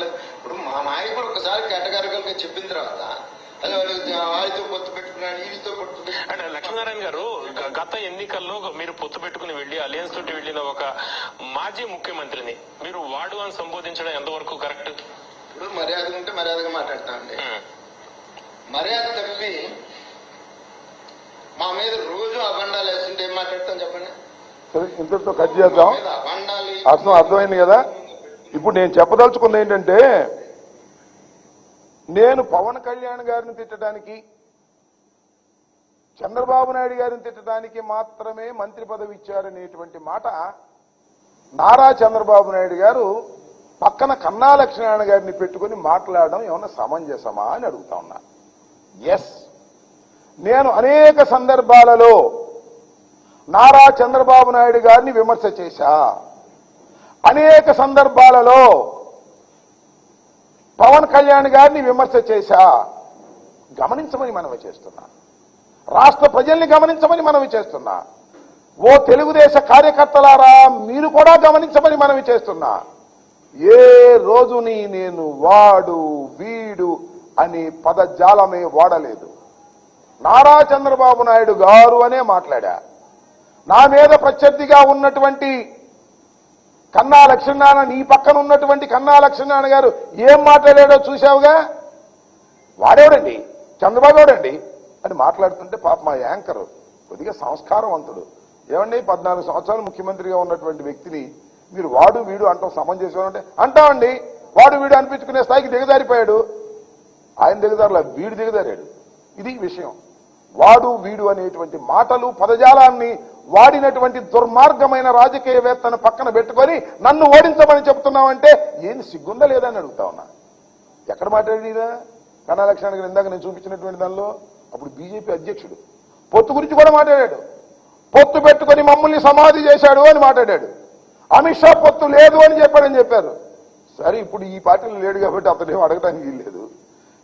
మాట్లాడలేదు ఇప్పుడు మా నాయకుడు ఒకసారి కేటగారికల్గా చెప్పిన తర్వాత పొత్తు పెట్టుకున్నాడు పొత్తు అంటే లక్ష్మీనారాయణ గారు గత ఎన్నికల్లో మీరు పొత్తు పెట్టుకుని వెళ్ళి అలయన్స్ తోటి వెళ్ళిన ఒక మాజీ ముఖ్యమంత్రిని మీరు వాడు అని సంబోధించడం ఎంతవరకు కరెక్ట్? ఇప్పుడు మర్యాద ఉంటే మర్యాదగా మాట్లాడతామండి మర్యాద తప్పి మా మీద రోజు అబండాలు వేస్తుంటే ఏం మాట్లాడతాం చెప్పండి? సరే ఇంతటితో కట్ చేద్దాం. అర్థం అర్థమైంది కదా? ఇప్పుడు నేను చెప్పదలుచుకుంది ఏంటంటే నేను పవన్ కళ్యాణ్ గారిని తిట్టడానికి చంద్రబాబు నాయుడు గారిని తిట్టడానికి మాత్రమే మంత్రి పదవి ఇచ్చారనేటువంటి మాట నారా చంద్రబాబు నాయుడు గారు పక్కన కన్నా లక్ష్మీనారాయణ గారిని పెట్టుకుని మాట్లాడడం ఏమన్నా సమంజసమా అని అడుగుతా ఉన్నా. ఎస్ నేను అనేక సందర్భాలలో నారా చంద్రబాబు నాయుడు గారిని విమర్శ చేశా. అనేక సందర్భాలలో పవన్ కళ్యాణ్ గారిని విమర్శ చేశా. గమనించమని మనవి చేస్తున్నా. రాష్ట్ర ప్రజల్ని గమనించమని మనవి చేస్తున్నా. ఓ తెలుగుదేశ కార్యకర్తలారా మీరు కూడా గమనించమని మనవి చేస్తున్నా. ఏ రోజుని నేను వాడు వీడు అనే పదజాలమే వాడలేదు. నారా చంద్రబాబు నాయుడు గారు అనే మాట్లాడా. నా మీద ప్రత్యర్థిగా ఉన్నటువంటి కన్నా లక్ష్మీనారాయణ నీ పక్కన ఉన్నటువంటి కన్నా లక్ష్మీనారాయణ గారు ఏం మాట్లాడాడో చూశావుగా? వాడేవాడండి? చంద్రబాబుడండి అని మాట్లాడుతుంటే పాప మా యాంకరు కొద్దిగా సంస్కారవంతుడు. ఏమండి పద్నాలుగు సంవత్సరాలు ముఖ్యమంత్రిగా ఉన్నటువంటి వ్యక్తిని మీరు వాడు వీడు అంటాం సమంజసం అంటే అంటామండి వాడు వీడు అనిపించుకునే స్థాయికి దిగజారిపోయాడు. ఆయన దిగజారులా వీడు దిగజారాడు. ఇది విషయం. వాడు వీడు అనేటువంటి మాటలు పదజాలాన్ని వాడినటువంటి దుర్మార్గమైన రాజకీయవేత్తను పక్కన పెట్టుకొని నన్ను ఓడించమని చెప్తున్నావంటే ఏం సిగ్గుందా లేదా అని అడుగుతా ఉన్నా. ఎక్కడ మాట్లాడినా కన్నా లక్ష్మణ్ గారు ఇందాక నేను చూపించినటువంటి దానిలో అప్పుడు బీజేపీ అధ్యక్షుడు. పొత్తు గురించి కూడా మాట్లాడాడు. పొత్తు పెట్టుకొని మమ్మల్ని సమాధి చేశాడు అని మాట్లాడాడు. అమిత్ షా పొత్తు లేదు అని చెప్పాడని చెప్పారు. సరే ఇప్పుడు ఈ పార్టీలో లేడు కాబట్టి అతనేం అడగడానికి లేదు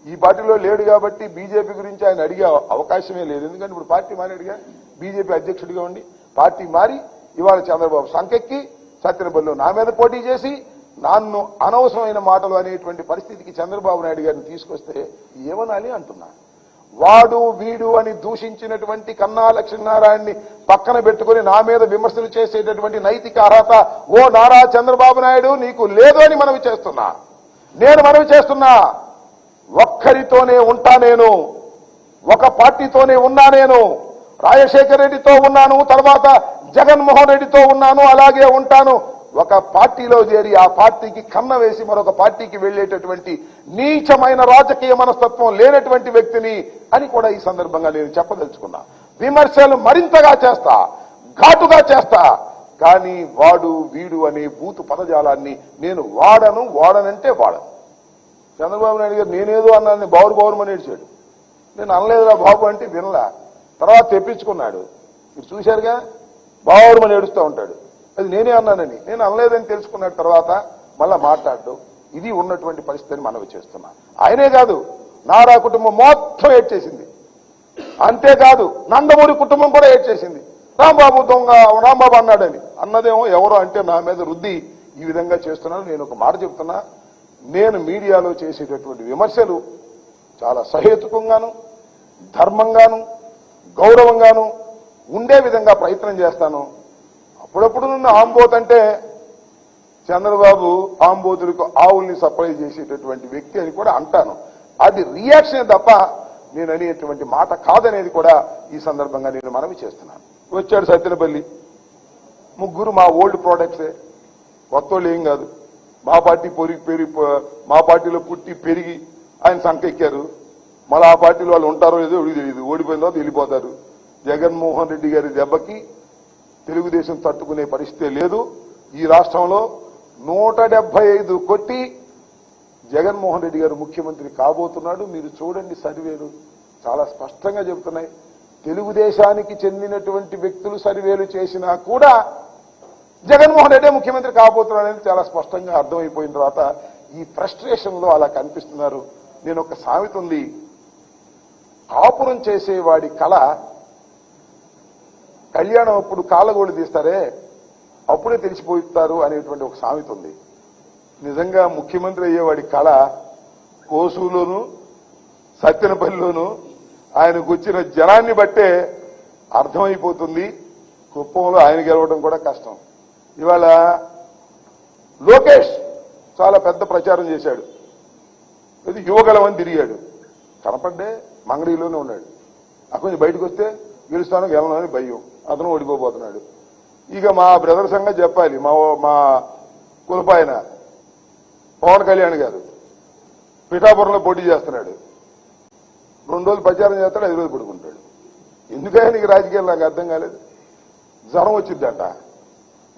ఈ పార్టీలో లేడు కాబట్టి బీజేపీ గురించి ఆయన అడిగే అవకాశమే లేదు. ఎందుకంటే ఇప్పుడు పార్టీ మారాడుగా బీజేపీ అధ్యక్షుడిగా ఉండి పార్టీ మారి ఇవాళ చంద్రబాబు సంకెక్కి సత్యనపల్లిలో నా మీద పోటీ చేసి నన్ను అనవసరమైన మాటలు అనేటువంటి పరిస్థితికి చంద్రబాబు నాయుడు గారిని తీసుకొస్తే ఏమనాలి అంటున్నా. వాడు వీడు అని దూషించినటువంటి కన్నా లక్ష్మీనారాయణని పక్కన పెట్టుకుని నా మీద విమర్శలు చేసేటటువంటి నైతిక అర్హత ఓ నారా చంద్రబాబు నాయుడు నీకు లేదు అని మనవి చేస్తున్నా. నేను మనవి చేస్తున్నా. ఒక్కరితోనే ఉంటా నేను. ఒక పార్టీతోనే ఉన్నా నేను. రాజశేఖర రెడ్డితో ఉన్నాను తర్వాత జగన్మోహన్ రెడ్డితో ఉన్నాను అలాగే ఉంటాను. ఒక పార్టీలో చేరి ఆ పార్టీకి కన్న వేసి మరొక పార్టీకి వెళ్ళేటటువంటి నీచమైన రాజకీయ మనస్తత్వం లేనటువంటి వ్యక్తిని అని కూడా ఈ సందర్భంగా నేను చెప్పదలుచుకున్నా. విమర్శలు మరింతగా చేస్తా ఘాటుగా చేస్తా. కానీ వాడు వీడు అనే బూతు పదజాలాన్ని నేను వాడను వాడనంటే వాడను. చంద్రబాబు నాయుడు గారు నేనేదో అన్నాను బావురు బావురమని ఏడ్చాడు నేను అనలేదురా బాబు అంటే వినలా. తర్వాత తెప్పించుకున్నాడు. మీరు చూశారుగా? బావురమని ఏడుస్తూ ఉంటాడు. అది నేనే అన్నానని. నేను అనలేదని తెలుసుకున్న తర్వాత మళ్ళా మాట్లాడు. ఇది ఉన్నటువంటి పరిస్థితిని మనవి చేస్తున్నా. ఆయనే కాదు నారా కుటుంబం మొత్తం ఏడ్చేసింది. అంతేకాదు నందమూరి కుటుంబం కూడా ఏడ్చేసింది. రాంబాబు దొంగ రాంబాబు అన్నాడని. అన్నదేమో ఎవరో అంటే నా మీద రుద్ది ఈ విధంగా చేస్తున్నాను నేను ఒక మాట చెప్తున్నా. నేను మీడియాలో చేసేటటువంటి విమర్శలు చాలా సహేతుకంగాను ధర్మంగాను గౌరవంగాను ఉండే విధంగా ప్రయత్నం చేస్తాను. అప్పుడప్పుడు నన్ను ఆంబోత్ అంటే చంద్రబాబు ఆంబోతులకు ఆవుల్ని సప్లై చేసేటటువంటి వ్యక్తి అని కూడా అంటాను. అది రియాక్షన్ తప్ప నేను అనేటువంటి మాట కాదనేది కూడా ఈ సందర్భంగా నేను మనవి చేస్తున్నాను. వచ్చాడు సత్యనపల్లి. ముగ్గురు మా ఓల్డ్ ప్రోడక్ట్సే కొత్తోళ్ళు ఏం కాదు. మా పార్టీ పొరిగి పెరిగి మా పార్టీలో పుట్టి పెరిగి ఆయన సంకెక్కారు మళ్ళీ ఆ పార్టీలో వాళ్ళు ఉంటారో లేదో ఎవరికి తెలియదు. ఓడిపోయిన తర్వాత వెళ్ళిపోతారు. జగన్మోహన్ రెడ్డి గారి దెబ్బకి తెలుగుదేశం తట్టుకునే పరిస్థితే లేదు. ఈ రాష్ట్రంలో నూట డెబ్బై ఐదు కొట్టి జగన్మోహన్ రెడ్డి గారు ముఖ్యమంత్రి కాబోతున్నాడు. మీరు చూడండి సర్వేలు. చాలా స్పష్టంగా చెబుతున్నాయి. తెలుగుదేశానికి చెందినటువంటి వ్యక్తులు సర్వేలు చేసినా కూడా జగన్మోహన్ రెడ్డి ముఖ్యమంత్రి కాబోతున్నాడు అనేది చాలా స్పష్టంగా అర్థమైపోయిన తర్వాత ఈ ఫ్రస్ట్రేషన్లో అలా కనిపిస్తున్నారు. నేను ఒక సామెత ఉంది. కాపురం చేసేవాడి కళ కళ్యాణం అప్పుడు కాళ్ళగోళ్ళు తీస్తారే అప్పుడే తెలిసిపోతారు అనేటువంటి ఒక సామెత ఉంది. నిజంగా ముఖ్యమంత్రి అయ్యేవాడి కళ కోసులోను సత్యనపల్లిలోను ఆయనకు వచ్చిన జనాన్ని బట్టే అర్థమైపోతుంది. కుప్పంలో ఆయన గెలవడం కూడా కష్టం. ఇవాళ లోకేష్ చాలా పెద్ద ప్రచారం చేశాడు. ఇది యువగలమని తిరిగాడు. కనపడ్డే మంగళీలోనే ఉన్నాడు. అక్కడి నుంచి బయటకు వస్తే గెలుస్తాను గెలవను భయం. అతను ఓడిపోబోతున్నాడు. ఇక మా బ్రదర్ సంగతి చెప్పాలి. మా మా కులపాయన పవన్ కళ్యాణ్ గారు పిఠాపురంలో పోటీ చేస్తున్నాడు. రెండు రోజులు ప్రచారం చేస్తాడు ఐదు రోజులు పడుకుంటాడు. ఎందుకైనా నీకు రాజకీయాలు నాకు అర్థం కాలేదు? జ్వరం వచ్చిందంట.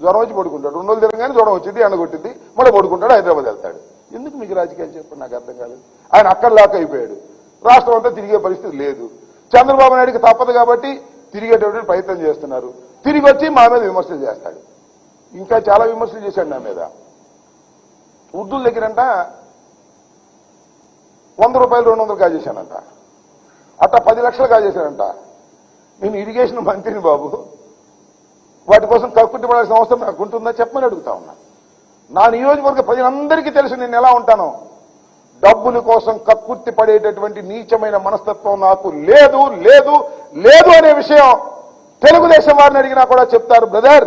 జ్వరం వచ్చి పడుకుంటాడు. రెండు రోజులు తిరగానే జ్వరం వచ్చింది ఎండ కొట్టింది. మళ్ళీ పడుకుంటాడు హైదరాబాద్ వెళ్తాడు. ఎందుకు మీకు రాజకీయాలు చెప్పండి నాకు అర్థం కాలేదు. ఆయన అక్కడ లాక్ అయిపోయాడు. రాష్ట్రం అంతా తిరిగే పరిస్థితి లేదు. చంద్రబాబు నాయుడికి తప్పదు కాబట్టి తిరిగేటటువంటి ప్రయత్నం చేస్తున్నారు. తిరిగి వచ్చి మా మీద విమర్శలు చేస్తాడు. ఇంకా చాలా విమర్శలు చేశాడు నా మీద. ఉర్దూల దగ్గరంట వంద రూపాయలు రెండు వందలు కాజేశానంట. అట్ట పది లక్షలు కాజేశానంట నేను ఇరిగేషన్ మంత్రిని బాబు. వాటి కోసం కక్కుట్టి పడాల్సిన అవసరం నాకు ఉంటుందా చెప్పమని అడుగుతా ఉన్నా. నా నియోజకవర్గ ప్రజలందరికీ తెలుసు నేను ఎలా ఉంటాను. డబ్బుల కోసం కక్కుర్తి పడేటటువంటి నీచమైన మనస్తత్వం నాకు లేదు లేదు లేదు అనే విషయం తెలుగుదేశం వారిని అడిగినా కూడా చెప్తారు బ్రదర్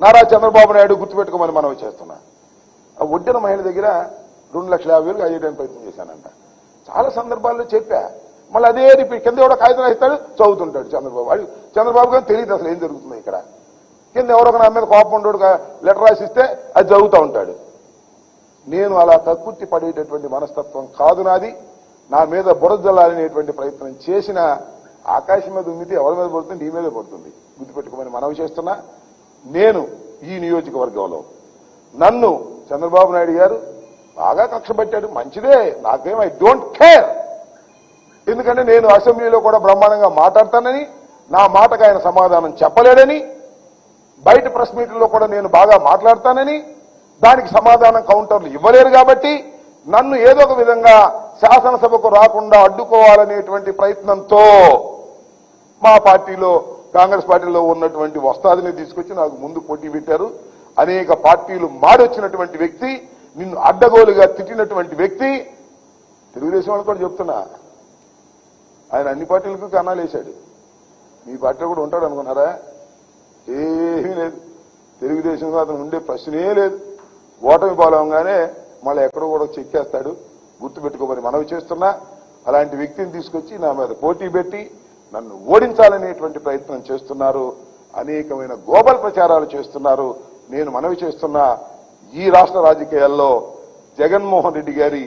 నారా చంద్రబాబు నాయుడు గుర్తుపెట్టుకోమని మనవి చేస్తున్నా. ఆ ఒడ్డిన మహిళ దగ్గర రెండు లక్షల యాభై వేలు అయ్యేయడానికి ప్రయత్నం చేశానంట. చాలా సందర్భాల్లో చెప్పా. మళ్ళీ అదే రిపీట్ కింద ఎవడో కాగితం రాస్తాడు చదువుతుంటాడు చంద్రబాబు. వాడు చంద్రబాబు గారు తెలియదు అసలు ఏం జరుగుతుంది ఇక్కడ. కింద ఎవరో ఒక నా మీద కోపం ఉండడు లెటర్ రాసిస్తే అది చదువుతూ ఉంటాడు. నేను అలా తక్కుర్తి పడేటటువంటి మనస్తత్వం కాదు నాది. నా మీద బురదలాలనేటువంటి ప్రయత్నం చేసిన ఆకాశం మీద ఉమ్మితే ఎవరి మీద పడుతుంది? నీ మీద పడుతుంది. గుర్తుపెట్టుకోమని మనవి చేస్తున్నా. నేను ఈ నియోజకవర్గంలో నన్ను చంద్రబాబు నాయుడు గారు బాగా కక్ష పెట్టాడు. మంచిదే. నాకేం ఐ డోంట్ కేర్. ఎందుకంటే నేను అసెంబ్లీలో కూడా బ్రహ్మాండంగా మాట్లాడతానని నా మాటకు ఆయన సమాధానం చెప్పలేడని బయట ప్రెస్ మీట్లో కూడా నేను బాగా మాట్లాడతానని దానికి సమాధానం కౌంటర్లు ఇవ్వలేరు కాబట్టి నన్ను ఏదో ఒక విధంగా శాసనసభకు రాకుండా అడ్డుకోవాలనేటువంటి ప్రయత్నంతో మా పార్టీలో కాంగ్రెస్ పార్టీలో ఉన్నటువంటి వస్తాదిని తీసుకొచ్చి నాకు ముందు పోటీ పెట్టారు. అనేక పార్టీలు మాడొచ్చినటువంటి వ్యక్తి నిన్ను అడ్డగోలుగా తిట్టినటువంటి వ్యక్తి తెలుగుదేశం వాళ్ళు కూడా చెప్తున్నా. ఆయన అన్ని పార్టీలకు కన్నాలు వేశాడు. మీ పార్టీలో కూడా ఉంటాడు అనుకున్నారా? ఏమీ లేదు. తెలుగుదేశంలో అతను ఉండే ప్రశ్నే లేదు. ఓటమి పాలవగానే మళ్ళీ ఎక్కడో కూడా చెక్కేస్తాడు గుర్తుపెట్టుకోమని మనవి చేస్తున్నా. అలాంటి వ్యక్తిని తీసుకొచ్చి నా మీద పోటీ పెట్టి నన్ను ఓడించాలనేటువంటి ప్రయత్నం చేస్తున్నారు. అనేకమైన గోబల్ ప్రచారాలు చేస్తున్నారు. నేను మనవి చేస్తున్నా ఈ రాష్ట్ర రాజకీయాల్లో జగన్మోహన్ రెడ్డి గారి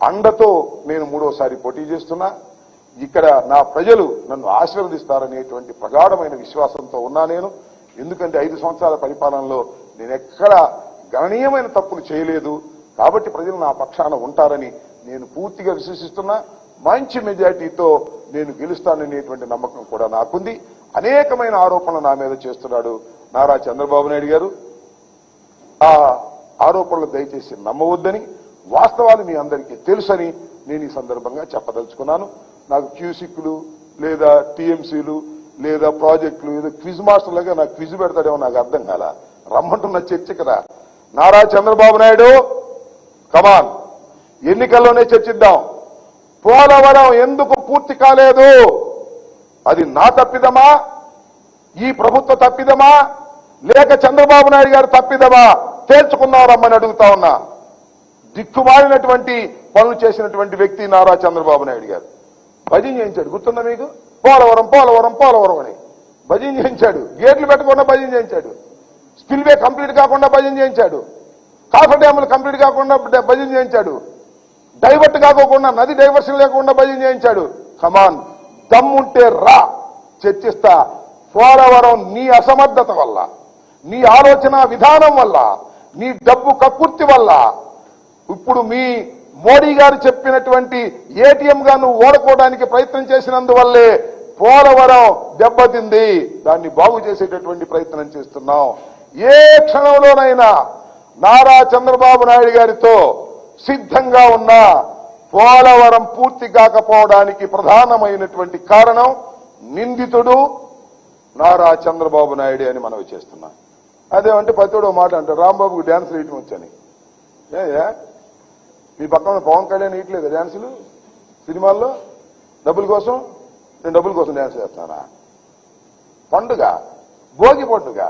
అండతో నేను మూడోసారి పోటీ చేస్తున్నా. ఇక్కడ నా ప్రజలు నన్ను ఆశీర్వదిస్తారనేటువంటి ప్రగాఢమైన విశ్వాసంతో ఉన్నా నేను. ఎందుకంటే ఐదు సంవత్సరాల పరిపాలనలో నేను ఎక్కడ గణనీయమైన తప్పులు చేయలేదు కాబట్టి ప్రజలు నా పక్షాన ఉంటారని నేను పూర్తిగా విశ్వసిస్తున్నా. మంచి మెజార్టీతో నేను గెలుస్తాననేటువంటి నమ్మకం కూడా నాకుంది. అనేకమైన ఆరోపణలు నా మీద చేస్తున్నాడు నారా చంద్రబాబు నాయుడు గారు. ఆ ఆరోపణలు దయచేసి నమ్మవద్దని వాస్తవాలు మీ అందరికీ తెలుసని నేను ఈ సందర్భంగా చెప్పదలుచుకున్నాను. నాకు క్యూసిక్లు లేదా టీఎంసీలు లేదా ప్రాజెక్టులు ఏదో క్విజ్ మాస్టర్లుగా నాకు క్విజ్ పెడతాడేమో నాకు అర్థం కాల. రమ్మంటున్న చర్చకదా నారా చంద్రబాబు నాయుడు కమాన్ ఎన్నికల్లోనే చర్చిద్దాం. పోలవరం ఎందుకు పూర్తి కాలేదు? అది నా తప్పిదమా? ఈ ప్రభుత్వ తప్పిదమా? లేక చంద్రబాబు నాయుడు గారు తప్పిదమా? తేల్చుకున్నారమ్మని అడుగుతా ఉన్నా. దిక్కుమాలినటువంటి పనులు చేసినటువంటి వ్యక్తి నారా చంద్రబాబు నాయుడు గారు. భజన చేయించాడు. గుర్తుందా మీకు? పోలవరం పోలవరం పోలవరం అని. భజన చేయించాడు. గేట్లు పెట్టకుండా భజన చేయించాడు. స్పిల్వే కంప్లీట్ కాకుండా భజన చేయించాడు. కాఫర్ డ్యాములు కంప్లీట్ కాకుండా భజన చేయించాడు. డైవర్ట్ కాకోకుండా నది డైవర్షన్ లేకుండా భజన చేయించాడు. కమాన్ దమ్ముంటే రా చర్చిస్తా. పోలవరం నీ అసమర్థత వల్ల నీ ఆలోచన విధానం వల్ల నీ డబ్బు కక్కుర్తి వల్ల ఇప్పుడు మీ మోడీ గారు చెప్పినటువంటి ఏటీఎంగా నువ్వు ఓడుకోవడానికి ప్రయత్నం చేసినందువల్లే పోలవరం దెబ్బతింది. దాన్ని బాగు చేసేటటువంటి ప్రయత్నం చేస్తున్నాం ఏ క్షణంలోనైనా నారా చంద్రబాబు నాయుడు గారితో సిద్ధంగా ఉన్న పోలవరం పూర్తి కాకపోవడానికి ప్రధానమైనటువంటి కారణం నిందితుడు నారా చంద్రబాబు నాయుడు అని మనవి చేస్తున్నా. అదేమంటే పతిడో మాట అంటారు రాంబాబుకు డ్యాన్స్ వేయటం వచ్చని. ఏయా మీ పక్కన పవన్ కళ్యాణ్ ఇట్లేదు డ్యాన్సులు? సినిమాల్లో? డబ్బుల కోసం? నేను డబ్బుల కోసం డ్యాన్స్ చేస్తానా పండుగ? భోగి పండుగ?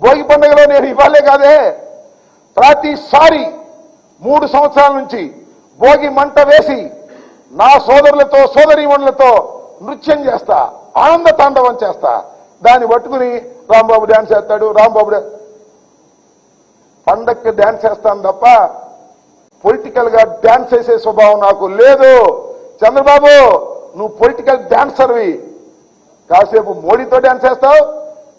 భోగి పండుగలో నేను ఇవ్వాలే కాదే. ప్రతిసారి మూడు సంవత్సరాల నుంచి భోగి మంట వేసి నా సోదరులతో సోదరీమణులతో నృత్యం చేస్తా ఆనంద తాండవం చేస్తా. దాన్ని పట్టుకుని రాంబాబు డ్యాన్స్ చేస్తాడు రాంబాబు పండక్కి డ్యాన్స్ చేస్తాను తప్ప పొలిటికల్గా డ్యాన్స్ చేసే స్వభావం నాకు లేదు. చంద్రబాబు నువ్వు పొలిటికల్ డ్యాన్సర్వి. కాసేపు మోడీతో డాన్స్ చేస్తావు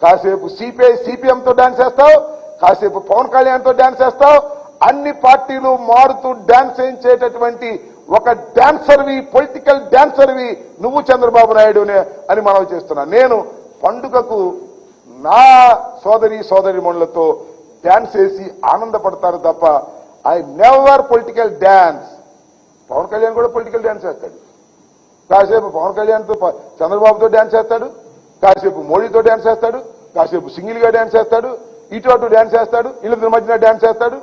కాసేపు సిపిఐ సిపిఎంతో డాన్స్ చేస్తావు కాసేపు పవన్ కళ్యాణ్తో డాన్స్ చేస్తావు అన్ని పార్టీలు మారుతూ డాన్స్ చేయించేటటువంటి ఒక డాన్సర్వి పొలిటికల్ డాన్సర్వి నువ్వు చంద్రబాబు నాయుడునే అని మనం చేస్తున్నా. నేను పండుగకు నా సోదరి సోదరి మనులతో డాన్స్ వేసి ఆనందపడతాను తప్ప I never political dance Pawan Kalyan కూడా పొలిటికల్ డాన్స్ చేస్తాడు. కాసేపు పవన్ కళ్యాణ్తో చంద్రబాబుతో డ్యాన్స్ చేస్తాడు. కాసేపు మోడీతో డ్యాన్స్ చేస్తాడు కాసేపు సింగిల్గా డ్యాన్స్ చేస్తాడు ఇటు అటు డ్యాన్స్ చేస్తాడు వీళ్ళిద్దరి మధ్యన డ్యాన్స్ చేస్తాడు.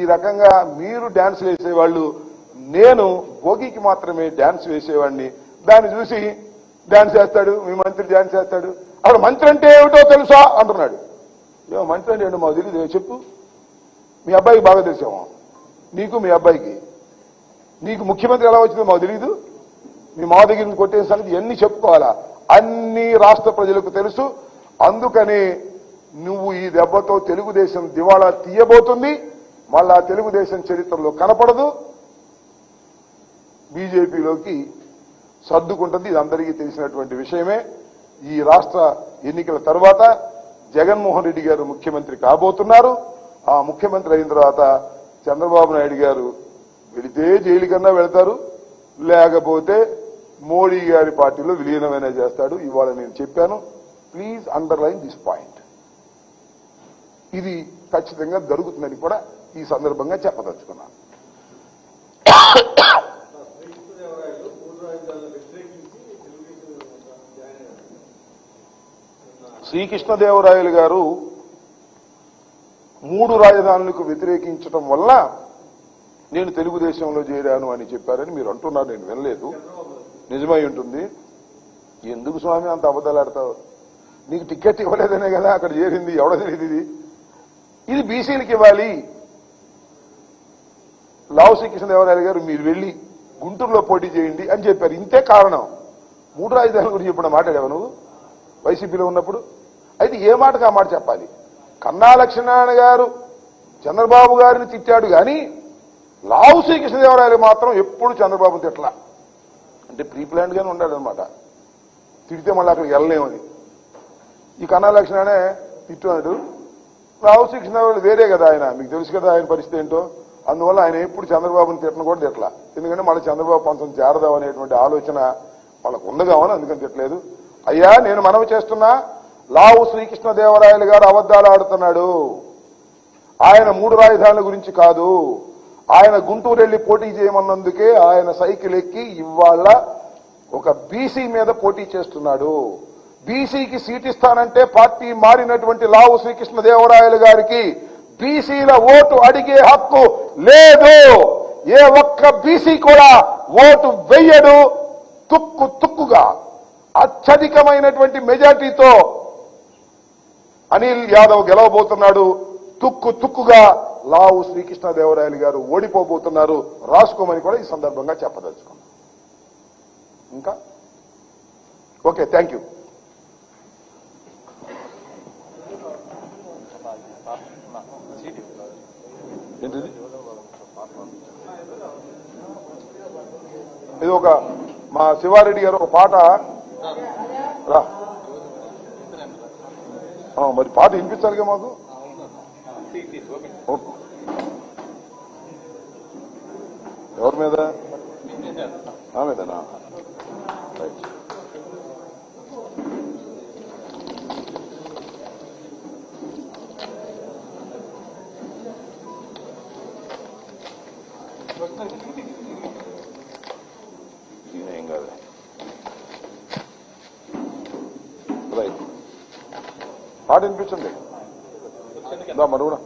ఈ రకంగా మీరు డ్యాన్స్ వేసేవాళ్ళు నేను భోగికి మాత్రమే డ్యాన్స్ వేసేవాడిని దాన్ని చూసి డ్యాన్స్ చేస్తాడు మీ మంత్రి డ్యాన్స్ చేస్తాడు. అక్కడ మంత్రి అంటే ఏమిటో తెలుసా? అంటున్నాడు. ఏమో మంత్రి అంటే ఏంటో మాకు తెలియదు చెప్పు. మీ అబ్బాయికి బాగా తెలిసాము నీకు మీ అబ్బాయికి. నీకు ముఖ్యమంత్రి ఎలా వచ్చిందో మాకు తెలియదు మీ మా దగ్గర నుంచి సంగతి ఎన్ని చెప్పుకోవాలా? అన్ని రాష్ట్ర ప్రజలకు తెలుసు. అందుకని నువ్వు ఈ దెబ్బతో తెలుగుదేశం దివాళా తీయబోతుంది. మళ్ళా తెలుగుదేశం చరిత్రలో కనపడదు. బీజేపీలోకి సర్దుకుంటుంది. ఇది అందరికీ తెలిసినటువంటి విషయమే. ఈ రాష్ట్ర ఎన్నికల తర్వాత జగన్మోహన్ రెడ్డి గారు ముఖ్యమంత్రి కాబోతున్నారు. ఆ ముఖ్యమంత్రి అయిన తర్వాత చంద్రబాబు నాయుడు గారు వెళితే జైలు కన్నా వెళతారు. లేకపోతే మోడీ గారి పార్టీలో విలీనమైన చేస్తాడు. ఇవాళ నేను చెప్పాను. ప్లీజ్ అండర్లైన్ దిస్ పాయింట్ ఇది ఖచ్చితంగా జరుగుతుందని కూడా ఈ సందర్భంగా చెప్పదలుచుకున్నాను. శ్రీకృష్ణదేవరాయలు గారు మూడు రాజధానులకు వ్యతిరేకించడం వల్ల నేను తెలుగుదేశంలో చేరాను అని చెప్పారని మీరు అంటున్నారు. నేను వినలేదు. నిజమై ఉంటుంది. ఎందుకు స్వామి అంత అబద్ధాలాడతావు? నీకు టికెట్ ఇవ్వలేదనే కదా అక్కడ చేరింది ఎవడ తెలియదు ఇది ఇది బీసీలకు ఇవ్వాలి. లావు శ్రీకృష్ణ దేవరాయలు గారు మీరు వెళ్ళి గుంటూరులో పోటీ చేయండి అని చెప్పారు. ఇంతే కారణం. మూడు రాజధానుల గురించి ఇప్పుడు మాట్లాడావు నువ్వు? వైసీపీలో ఉన్నప్పుడు? అయితే ఏ మాటకు ఆ మాట చెప్పాలి? కన్నా లక్ష్మీనారాయణ గారు చంద్రబాబు గారిని తిట్టాడు కానీ లావు శ్రీకృష్ణదేవరాయలు మాత్రం ఎప్పుడు చంద్రబాబు తిట్లా అంటే ప్రీ ప్లాన్ గానే తిడితే మళ్ళీ అక్కడికి వెళ్ళలేమని ఈ కన్నా లక్ష్మణే తిట్టాడు రావు శిక్షణ వేరే కదా ఆయన. మీకు తెలుసు కదా ఆయన పరిస్థితి ఏంటో? అందువల్ల ఆయన ఎప్పుడు చంద్రబాబుని తిట్టను కూడా తిట్టలా. ఎందుకంటే మళ్ళీ చంద్రబాబు పంచం చేరదాం అనేటువంటి ఆలోచన వాళ్ళకు ఉండగామని అందుకని తిట్టలేదు. అయ్యా నేను మనవి చేస్తున్నా. లావు శ్రీకృష్ణదేవరాయలు గారు అబద్ధాలు ఆడుతున్నాడు. ఆయన మూడు రాజధానుల గురించి కాదు. ఆయన గుంటూరు వెళ్ళి పోటీ చేయమన్నందుకే ఆయన సైకిల్ ఎక్కి ఇవాళ ఒక బీసీ మీద పోటీ చేస్తున్నాడు. బీసీకి సీట్ ఇస్తానంటే పార్టీ మారినటువంటి లావు శ్రీకృష్ణదేవరాయలు గారికి బీసీల ఓటు అడిగే హక్కు లేదు. ఏ ఒక్క బీసీ కూడా ఓటు వెయ్యడు. తుక్కు తుక్కుగా అత్యధికమైనటువంటి మెజార్టీతో అనిల్ యాదవ్ గెలవబోతున్నాడు. తుక్కు తుక్కుగా లావు శ్రీకృష్ణదేవరాయలు గారు ఓడిపోబోతున్నారు. రాసుకోమని కూడా ఈ సందర్భంగా చెప్పదలుచుకున్నాను ఇంకా? Okay thank you. ఏంటిది? ఇది ఒక మా శివారెడ్డి గారు ఒక పాట. రా. మరి పాట వినిపించాలిగా మాకు? ఎవరి మీద? నా మీదనా? రైట్. ఏం కాదు. రైట్. పాట వినిపించండి. لا مرونة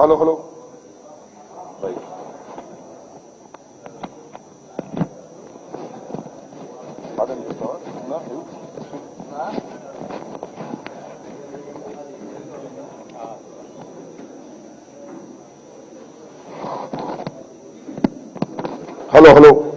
هلو هلو. طيب. عدم الاستوار نعم هلو هلو.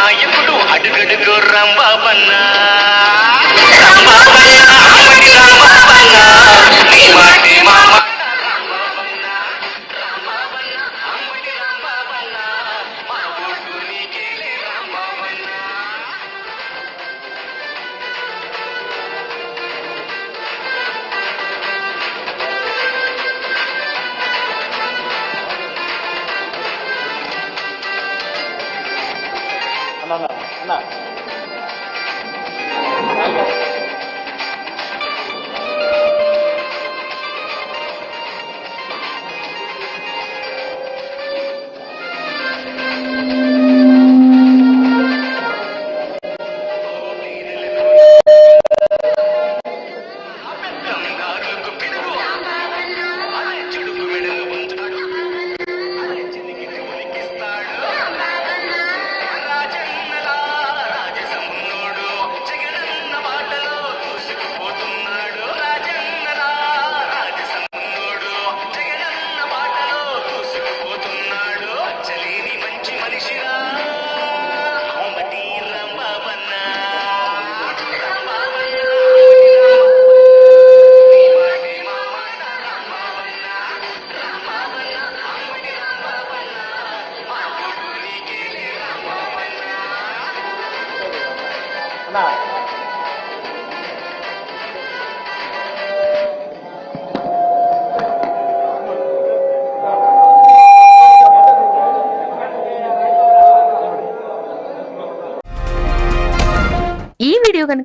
నాయకుడు అడుగడుగు రంబాబన్న రంబాబన్న రామటి రామబన్న నీ మాటి మామ.